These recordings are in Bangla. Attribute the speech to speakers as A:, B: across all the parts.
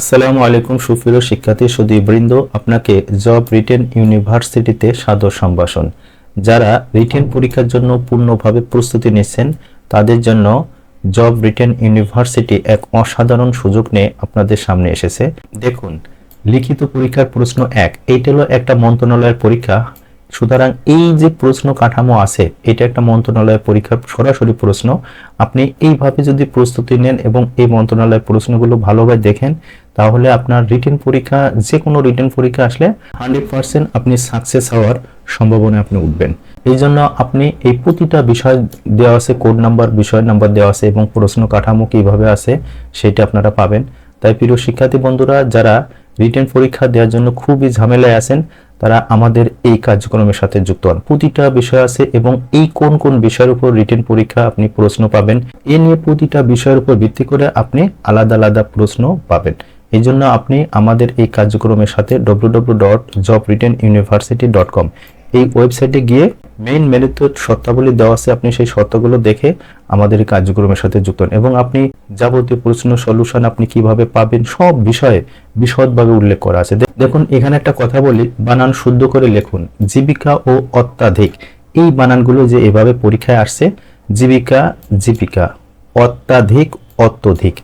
A: আসসালামু আলাইকুম, সুপ্রিয় শিক্ষার্থী সুদীবৃন্দ আপনাকে জব রিটেন ইউনিভার্সিটিতে সাদর সম্ভাষণ। যারা রিটেন পরীক্ষার জন্য পূর্ণভাবে প্রস্তুতি নিচ্ছেন, তাদের জন্য জব রিটেন ইউনিভার্সিটি এক অসাধারণ সুযোগ নিয়ে আপনাদের সামনে এসেছে। দেখুন, লিখিত পরীক্ষার প্রশ্ন এক। এইটা হলো একটা মন্ত্রণালয়ের পরীক্ষা। সুতরাং এই যে প্রশ্ন কাঠামো আছে, এটা একটা মন্ত্রণালয়ের পরীক্ষার সরাসরি প্রশ্ন। আপনি এইভাবে যদি প্রস্তুতি নেন এবং এই মন্ত্রণালয়ের প্রশ্নগুলো ভালোভাবে দেখেন, তাহলে আপনার রিটেন পরীক্ষা যে কোনো রিটেন পরীক্ষা আসলে হান্ড্রেড পার্সেন্ট আপনি সাকসেস হওয়ার সম্ভাবনা আপনি উঠবেন। এই জন্য আপনি এই প্রতিটা বিষয় দেওয়া আছে, কোড নাম্বার, বিষয় নাম্বার দেওয়া আছে এবং প্রশ্ন কাঠামো কীভাবে আছে, সেটা আপনারা পাবেন। তাই প্রিয় শিক্ষার্থী বন্ধুরা, যারা রিটেন পরীক্ষা দেওয়ার জন্য খুবই ঝামেলায় আছেন তারা আমাদের এই কার্যক্রমের সাথে যুক্ত হন। প্রতিটা বিষয় আছে এবং এই কোন কোন বিষয়ের উপর রিটেন পরীক্ষা আপনি প্রশ্ন পাবেন, এ নিয়ে প্রতিটা বিষয়ের উপর ভিত্তি করে আপনি আলাদা আলাদা প্রশ্ন পাবেন। এই জন্য আপনি আমাদের এই কার্যক্রমের সাথে www.jobwrittenuniversity.com এই ওয়েবসাইটে গিয়ে মেইন মেনুতে শর্তাবলী দেওয়া আছে, আপনি সেই শর্তগুলো দেখে আমাদের কার্যক্রমের সাথে যুক্ত হন। এবং আপনি যাবতীয় প্রশ্ন সলিউশন আপনি কীভাবে পাবেন, সব বিষয়ে বিশদভাবে উল্লেখ করা আছে। দেখুন, এখানে একটা কথা বলি, বানান শুদ্ধ করে লিখুন, জীবিকা ও অত্যাধিক। এই বানানগুলো যে এভাবে পরীক্ষায় আসছে, জীবিকা জীবিকা, অত্যাধিক, অত্যধিক।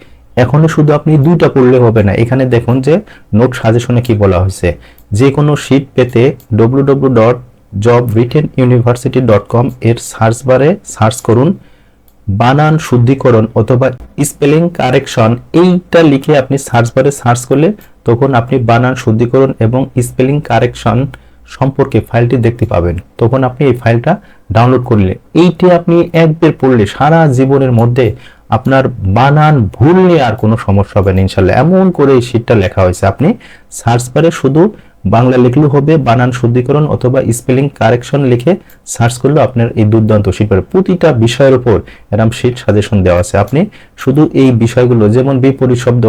A: এখনও শুধু আপনি দুইটা পড়লে হবে না। এখানে দেখুন যে নোট সাজেশনে কি বলা হয়েছে, যে কোনো শীট পেতে W dot job written university dot com এর সার্চ বারে সার্চ করুন বানান, শুদ্ধিকরণ অথবা স্পেলিং কারেকশন এইটা লিখে আপনি সার্চ বারে সার্চ করলে তখন আপনি বানান, শুদ্ধিকরণ এবং স্পেলিং কারেকশন সম্পর্কে ফাইলটি দেখতে পাবেন। তখন আপনি এই ফাইলটা ডাউনলোড করলে। এইটি আপনি একবার পড়লে সারা জীবনের মধ্যে আপনার বানান ভুল নিয়ে আর কোনো সমস্যা হবে না ইনশাল্লাহ এমন করে এই শীটটা লেখা হয়েছে। আপনি সার্চ বারে শুধু বাংলা লিখলেও হবে, বানান শুদ্ধিকরণ অথবা স্পেলিং কারেকশন লিখে সার্চ করলে আপনার এই দুর্দান্ত শীট পাবে প্রতিটা বিষয়ের উপর এরম শীট সাজেশন দেওয়া আছে। আপনি শুধু এই বিষয়গুলো, যেমন বিপরীত শব্দ,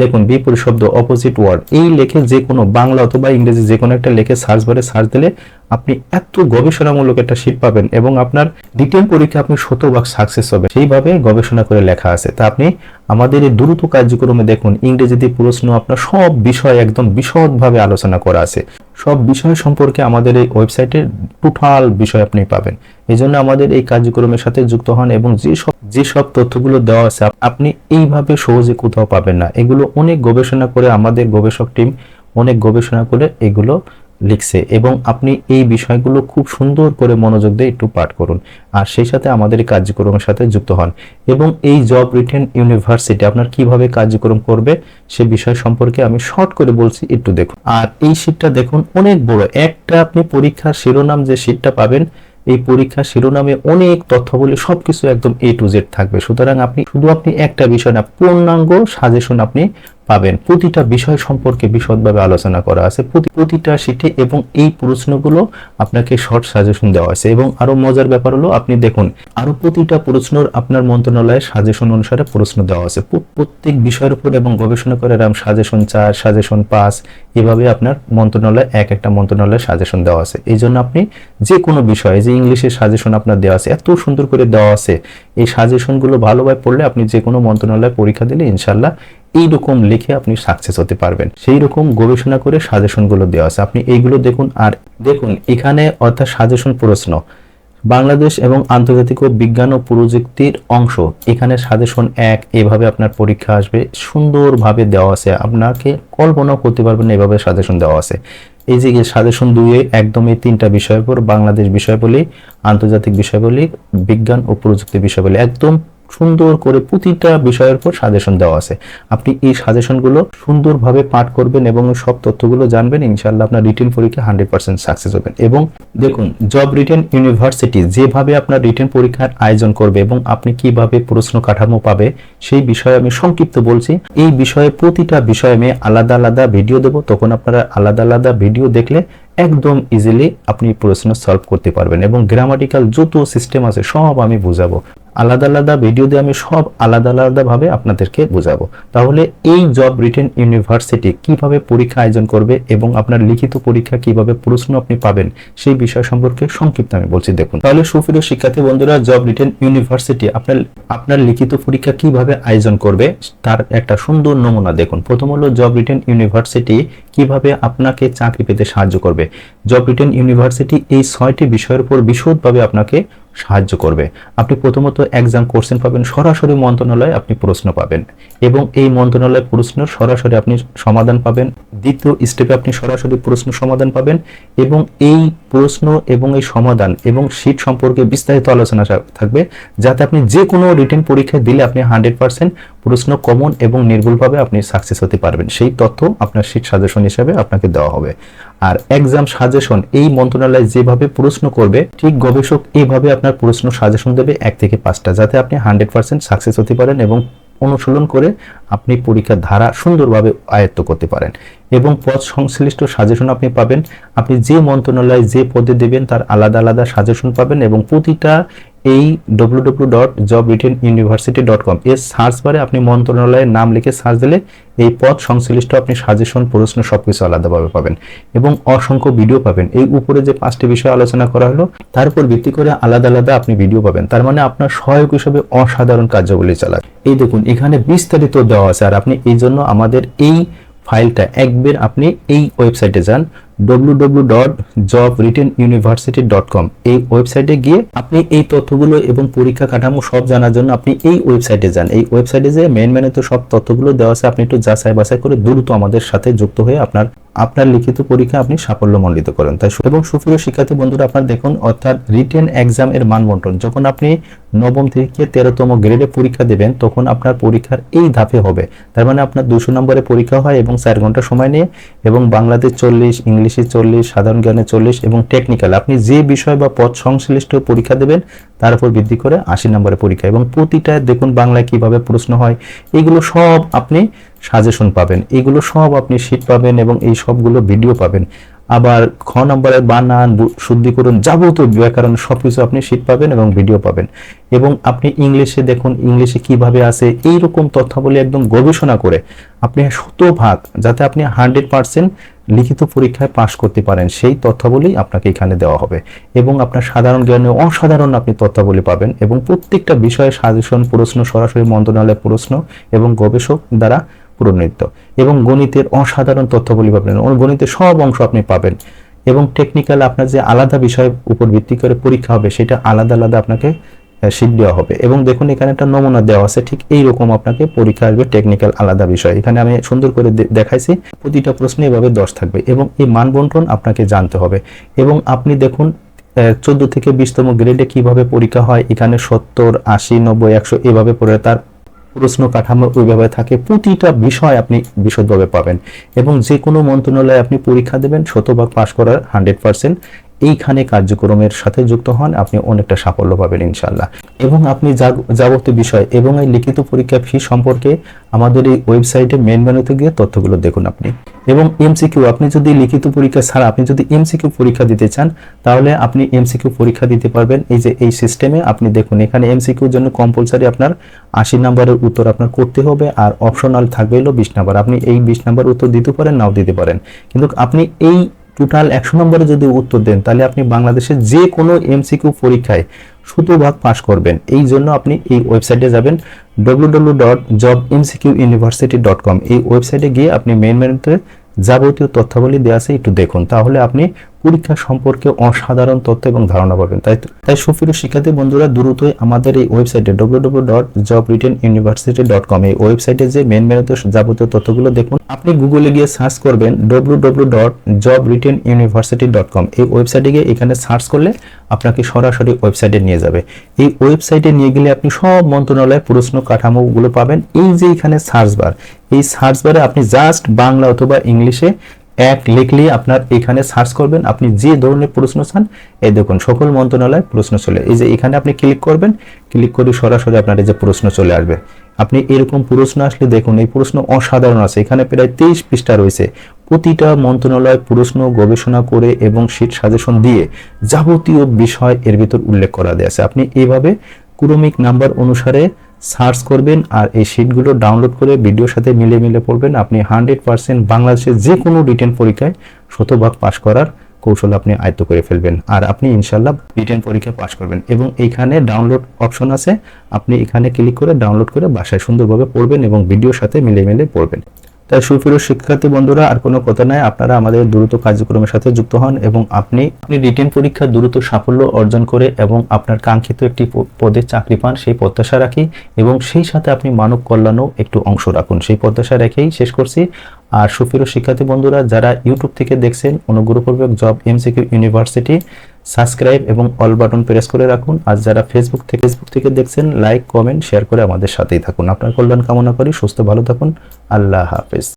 A: দেখুন বিপরীত শব্দ অপোজিট ওয়ার্ড এই লেখে যে কোনো বাংলা অথবা ইংরেজি যে কোনো একটা লেখে সার্চ বারে সার্চ দিলে আপনি এত গবেষণামূলক একটা শীট পাবেন এবং আপনার দ্বিতীয় পরীক্ষা আপনি শতভাগ সাকসেস হবে। সেইভাবে গবেষণা করে লেখা আছে। তা আপনি আমাদের এই দ্রুত কার্যক্রমে দেখুন, ইংরেজিতে প্রশ্ন আপনার সব বিষয় একদম বিশদভাবে আলোচনা করা আছে। সব বিষয় সম্পর্কে আমাদের এই ওয়েবসাইটে টোটাল বিষয় আপনি পাবেন। এই জন্য আমাদের এই কার্যক্রমের সাথে যুক্ত হন এবং যে সব যে সব তথ্যগুলো দেওয়া আছে আপনি এইভাবে সহজে কোথাও পাবেন না। এগুলো অনেক গবেষণা করে আমাদের গবেষক টিম অনেক গবেষণা করে এগুলো লিখছে এবং আপনি এই বিষয়গুলো খুব সুন্দর করে মনোযোগ দিয়ে একটু পাঠ করুন। আর সেই সাথে আমাদের কার্যক্রমের সাথে যুক্ত হন। এবং এই জব রিটেন ইউনিভার্সিটি আপনার কীভাবে কার্যক্রম করবে সে বিষয় সম্পর্কে আমি শর্ট করে বলছি, একটু দেখুন। আর এই শীটটা দেখুন, অনেক বড়। একটা আপনি পরীক্ষার শিরোনাম যে শীটটা পাবেন, এই পরীক্ষা শিরোনামে অনেক তথ্যবলী সবকিছু একদম এ টু জেড থাকবে। সুতরাং আপনি, শুধু আপনি একটা বিষয় না, পূর্ণাঙ্গ সাজেশন আপনি পাবেন। প্রতিটা বিষয় সম্পর্কে বিশদভাবে আলোচনা করা আছে। প্রতিটা শীটে এবং এই প্রশ্নগুলো আপনাকে শর্ট সাজেশন দেওয়া আছে। এবং আরও মজার ব্যাপার হলো, আপনি দেখুন, আরও প্রতিটা প্রশ্নর আপনার মন্ত্রণালয়ের সাজেশন অনুসারে প্রশ্ন দেওয়া আছে। প্রত্যেক বিষয়ের উপর এবং গবেষণা করে এরকম সাজেশন চার সাজেশন পাঁচ, এভাবে আপনার মন্ত্রণালয়, এক একটা মন্ত্রণালয়ের সাজেশন দেওয়া আছে। এই জন্য আপনি যে কোনো বিষয়ে, যে ইংলিশের সাজেশন আপনার দেওয়া আছে, এত সুন্দর করে দেওয়া আছে। এই সাজেশনগুলো ভালোভাবে পড়লে আপনি যে কোনো মন্ত্রণালয়ে পরীক্ষা দিলে ইনশাল্লাহ এইরকম লিখে আপনি সাকসেস হতে পারবেন। সেই রকম গবেষণা করে সাজেশনগুলো দেওয়া আছে। আপনি এইগুলো দেখুন আর দেখুন, এখানে অর্থাৎ সাজেশন প্রশ্ন। বাংলাদেশ এবং আন্তর্জাতিক বিজ্ঞান ও প্রযুক্তির অংশ। এখানে সাজেশন এক, এভাবে আপনার পরীক্ষা আসবে। সুন্দরভাবে দেওয়া আছে। আপনাকে কল্পনাও করতে পারবেন এভাবে সাজেশন দেওয়া আছে। এই যে সাজেশন দুয়ে একদম এই তিনটা বিষয়ের উপর, বাংলাদেশ বিষয় বলি, আন্তর্জাতিক বিষয় বলি, বিজ্ঞান ও প্রযুক্তি বিষয় বলি। একদম সুন্দর করে প্রতিটা বিষয়ের উপর সাজেশন দেওয়া আছে। আপনি এই সাজেশনগুলো সুন্দরভাবে পাঠ করবেন এবং সব তথ্যগুলো জানবেন, ইনশাআল্লাহ আপনার রিটেন পরীক্ষা হান্ড্রেড পার্সেন্ট সাকসেস হবেন এবং দেখুন জব রিটেন ইউনিভার্সিটি যেভাবে আপনার রিটেন পরীক্ষার আয়োজন করবে এবং আপনি কীভাবে প্রশ্ন কাঠামো পাবে, সেই বিষয়ে আমি সংক্ষিপ্ত বলছি। এই বিষয়ে প্রতিটা বিষয়ে আমি আলাদা আলাদা ভিডিও দেবো। তখন আপনারা আলাদা আলাদা ভিডিও দেখলে একদম ইজিলি আপনি প্রশ্ন সলভ করতে পারবেন এবং গ্রামাটিক্যাল যত সিস্টেম আছে সব আমি বুঝাবো। আলাদা আলাদা ভিডিও দিয়ে আমি সব আলাদা আলাদা ভাবে আপনাদেরকে বোঝাবো। তাহলে এই জব রিটেন ইউনিভার্সিটি কীভাবে পরীক্ষা আয়োজন করবে এবং আপনার লিখিত পরীক্ষা কীভাবে প্রশ্ন আপনি পাবেন, সেই বিষয় সম্পর্কে সংক্ষিপ্ত আমি বলছি। দেখুন, তাহলে সুপ্রিয় শিক্ষার্থী বন্ধুরা জব রিটেন ইউনিভার্সিটি আপনার আপনার লিখিত পরীক্ষা কীভাবে আয়োজন করবে, তার একটা সুন্দর নমুনা দেখুন। প্রথম হলো জব রিটেন ইউনিভার্সিটি কীভাবে আপনাকে চাকরি পেতে সাহায্য করবে। জব রিটেন ইউনিভার্সিটি এই ছয়টি বিষয়ের উপর বিশদভাবে আপনাকে সাহায্য করবে। আপনি প্রথমত এক্সাম কোশ্চেন পাবেন, সরাসরি মন্ত্রণালয়ে আপনি প্রশ্ন পাবেন এবং এই মন্ত্রণালয় প্রশ্নের সরাসরি আপনি সমাধান পাবেন। দ্বিতীয় স্টেপে আপনি সরাসরি প্রশ্ন সমাধান পাবেন এবং এই প্রশ্ন এবং এই সমাধান এবং শীট সম্পর্কে বিস্তারিত আলোচনা থাকবে যাতে আপনি যে কোনো রিটেন পরীক্ষায় দিলে আপনি হান্ড্রেড পার্সেন্ট প্রশ্ন কমন এবং নির্ভুলভাবে আপনি সাকসেস হতে পারবেন। সেই তথ্য আপনার শীট সাজেশন হিসেবে আপনাকে দেওয়া হবে। আর এক্সাম সাজেশন এই মন্ত্রণালয় যেভাবে প্রশ্ন করবে, ঠিক গবেষক এইভাবে আপনার প্রশ্ন সাজেশন দেবে এক থেকে পাঁচটা, যাতে আপনি হান্ড্রেড পার্সেন্ট সাকসেস হতে পারেন এবং অনুশীলন করে আপনি পরীক্ষার ধারা সুন্দরভাবে আয়ত্ত করতে পারেন। এবং পদ সংশ্লিষ্ট সাজেশন আপনি পাবেন। আপনি যে মন্ত্রণালয়ে যে পদে দেবেন, তার আলাদা আলাদা সাজেশন পাবেন এবং প্রতিটা এই W dot job written university dot com এর সার্চ বারে আপনি মন্ত্রণালয়ের নাম লিখে সার্চ দিলে এই পদ সংশ্লিষ্ট আপনি সাজেশন প্রশ্ন সবকিছু আলাদাভাবে পাবেন এবং অসংখ্য ভিডিও পাবেন। এই উপরে যে পাঁচটি বিষয় আলোচনা করা হলো, তার উপর ভিত্তি করে আলাদা আলাদা আপনি ভিডিও পাবেন। তার মানে আপনার সহায়ক হিসেবে অসাধারণ কার্যাবলী চালায়। এই দেখুন, এখানে বিস্তারিত দেওয়া আছে। আর আপনি এই জন্য আমাদের এই ফাইলটা একবার আপনি এই ওয়েবসাইটে যান www.jobwrittenuniversity.com এই ওয়েবসাইটে গিয়ে আপনি এই তথ্যগুলো এবং পরীক্ষা কাঠামো সব জানার জন্য আপনি এই ওয়েবসাইটে যান। এই ওয়েবসাইটে যে মেন মেনে তো সব তথ্যগুলো দেওয়া আছে, আপনি একটু যাচাই বাছাই করে দ্রুত আমাদের সাথে যুক্ত হয়ে আপনার আপনার লিখিত পরীক্ষা আপনি সাফল্যমণ্ডিত করেন। তাই এবং সুপ্রিয় শিক্ষার্থী বন্ধুরা, আপনার দেখুন, অর্থাৎ রিটেন এক্সাম এর মান বন্টন যখন আপনি নবম থেকে তেরোতম গ্রেডে পরীক্ষা দেবেন, তখন আপনার পরীক্ষার এই ধাপে হবে। তার মানে আপনার দুশো নম্বরে পরীক্ষা হয় এবং চার ঘণ্টা সময় নিয়ে এবং বাংলাতে চল্লিশ, ইংলিশে চল্লিশ, সাধারণ জ্ঞানে চল্লিশ এবং টেকনিক্যাল আপনি যে বিষয় বা পদ সংশ্লিষ্ট পরীক্ষা দেবেন, তার উপর ভিত্তি করে আশি নম্বরের পরীক্ষা। এবং প্রতিটা, দেখুন, বাংলায় কীভাবে প্রশ্ন হয়, এগুলো সব আপনি সাজেশন পাবেন। এগুলো সব আপনি শীট পাবেন এবং এই সবগুলো ভিডিও পাবেন। আবার খ নম্বরে বানান শুদ্ধিকরণ যাবতীয় ব্যাকরণ সব কিছু আপনি শীট পাবেন এবং ভিডিও পাবেন। এবং আপনি ইংলিশে দেখুন, ইংলিশে কীভাবে আছে এই এইরকম তথ্যাবলী একদম গবেষণা করে আপনি শতভাগ, যাতে আপনি হান্ড্রেড পার্সেন্ট লিখিত পরীক্ষায় পাশ করতে পারেন, সেই তথ্যাবলী আপনাকে এখানে দেওয়া হবে। এবং আপনার সাধারণ জ্ঞানে অসাধারণ আপনি তথ্যাবলী পাবেন এবং প্রত্যেকটা বিষয়ে সাজেশন প্রশ্ন, সরাসরি মন্ত্রণালয়ের প্রশ্ন এবং গবেষক দ্বারা প্রণীত এবং গণিতের অসাধারণ তথ্যগুলি পাবেন গণিতের সব অংশ আপনি পাবেন। এবং টেকনিক্যাল আপনার যে আলাদা বিষয়ের উপর ভিত্তি করে পরীক্ষা হবে, সেটা আলাদা আলাদা আপনাকে শীট দেওয়া হবে। এবং দেখুন, এখানে একটা নমুনা দেওয়া আছে। ঠিক এইরকম আপনাকে পরীক্ষা আসবে টেকনিক্যাল আলাদা বিষয়। এখানে আমি সুন্দর করে দেখাইছি। প্রতিটা প্রশ্নে এভাবে দশ থাকবে। এবং এই মান বন্টন আপনাকে জানতে হবে। এবং আপনি দেখুন চোদ্দ থেকে বিশতম গ্রেডে কীভাবে পরীক্ষা হয়, এখানে সত্তর, আশি, নব্বই, একশো এভাবে পড়ে। তার প্রশ্ন কাঠামো ওইভাবে থাকে, প্রতিটা বিষয় আপনি বিশদভাবে পাবেন এবং যে কোনো মন্ত্রণালয়ে আপনি পরীক্ষা দেবেন, শতভাগ পাশ করার হান্ড্রেড পার্সেন্ট এইখানে কার্যক্রমের সাথে যুক্ত হন, আপনি অনেকটা সাফল্য পাবেন ইনশাল্লাহ এবং আপনি যাবতীয় বিষয় এবং এই লিখিত পরীক্ষা ফি সম্পর্কে আমাদের এই ওয়েবসাইটে মেন মেনুতে গিয়ে তথ্যগুলো দেখুন আপনি। এবং এমসিকিউ আপনি যদি লিখিত পরীক্ষা ছাড়া আপনি যদি এমসিকিউ পরীক্ষা দিতে চান, তাহলে আপনি এমসিকিউ পরীক্ষা দিতে পারবেন। এই যে এই সিস্টেমে আপনি দেখুন, এখানে এমসিকিউর জন্য কম্পালসারি আপনার আশি নাম্বারের উত্তর আপনার করতে হবে আর অপশনাল থাকবে হলো বিশ নাম্বার। আপনি এই বিশ নাম্বার উত্তর দিতে পারেন, নাও দিতে পারেন। কিন্তু আপনি এই টোটাল একশো নম্বরে যদি উত্তর দেন, তাহলে আপনি বাংলাদেশের যে কোনো এমসিকিউ পরীক্ষায় শতভাগ পাস করবেন। এই জন্য আপনি এই ওয়েবসাইটে যাবেন www.jobmcquniversity.com এই ওয়েবসাইটে গিয়ে আপনি মেন মেনতে যাবতীয় তথ্যাবলী দেওয়া আছে, একটু দেখুন। তাহলে আপনি পরীক্ষা সম্পর্কে অসাধারণ তথ্য এবং ধারণা পাবেন। তাই তাই সুপ্রিয় শিক্ষার্থী বন্ধুরা, দ্রুতই আমাদের এই ওয়েবসাইটে www.jobwrittenuniversity.com এই ওয়েবসাইটে যে মেন মেনুতে যাবতীয় তথ্যগুলো দেখুন, আপনি গুগলে গিয়ে সার্চ করবেন www.jobwrittenuniversity.com এই ওয়েবসাইটে গিয়ে এখানে সার্চ করলে আপনাকে সরাসরি ওয়েবসাইটে নিয়ে যাবে। এই ওয়েবসাইটে নিয়ে গেলে আপনি সব মন্ত্রণালয়ের প্রশ্ন কাঠামোগুলো পাবেন। এই যে এখানে সার্চ বার এই সার্চ বারে আপনি জাস্ট বাংলা অথবা ইংলিশে এক লিখলেই আপনার এখানে সার্চ করবেন, আপনি যে ধরনের প্রশ্ন চান, এই দেখুন, সকল মন্ত্রণালয় প্রশ্ন চলে। এই যে এখানে আপনি ক্লিক করবেন ক্লিক করে সরাসরি আপনার এই যে প্রশ্ন চলে আসবে। আপনি এরকম প্রশ্ন আসলে দেখুন, এই প্রশ্ন অসাধারণ আছে। এখানে প্রায় তেইশ পৃষ্ঠা রয়েছে। প্রতিটা মন্ত্রণালয় প্রশ্ন গবেষণা করে এবং শীট সাজেশন দিয়ে যাবতীয় বিষয় এর ভিতর উল্লেখ করা আছে। আপনি এইভাবে ক্রমিক নাম্বার অনুসারে সার্চ করবেন আর এই শিটগুলো ডাউনলোড করে ভিডিওর সাথে মিলে মিলে পড়বেন। আপনি হান্ড্রেড পার্সেন্ট বাংলাদেশের যে কোনো রিটেন পরীক্ষায় শতভাগ পাশ করার কৌশল আপনি আয়ত্ত করে ফেলবেন। আর আপনি ইনশাল্লাহ রিটেন পরীক্ষা পাশ করবেন এবং এইখানে ডাউনলোড অপশন আছে। আপনি এখানে ক্লিক করে ডাউনলোড করে বাসায় সুন্দরভাবে পড়বেন এবং ভিডিওর সাথে মিলে মিলে পড়বেন। তাই সুপ্রিয় শিক্ষার্থী বন্ধুরা, আর কোনো কথা নাই। আপনারা আমাদের দ্রুত কার্যক্রমের সাথে যুক্ত হন এবং আপনি আপনি রিটেন পরীক্ষা দ্রুত সাফল্য অর্জন করে এবং আপনার কাঙ্ক্ষিত একটি পদে চাকরি পান, সেই প্রত্যাশা রাখি এবং সেই সাথে আপনি মানব কল্যাণও একটু অংশ রাখুন। সেই প্রত্যাশা রেখেই শেষ করছি। আর সুপ্রিয় শিক্ষার্থী বন্ধুরা, যারা ইউটিউব থেকে দেখছেন, অনুগ্রহপূর্বক জব এমসিকিউ ইউনিভার্সিটি সাবস্ক্রাইব এবং অল বাটন প্রেস করে রাখুন। আর যারা ফেসবুক থেকে ফেসবুক থেকে দেখছেন লাইক কমেন্ট শেয়ার করে আমাদের সাথেই থাকুন। আপনার কল্যাণ কামনা করি, সুস্থ, ভালো থাকুন। আল্লাহ হাফেজ।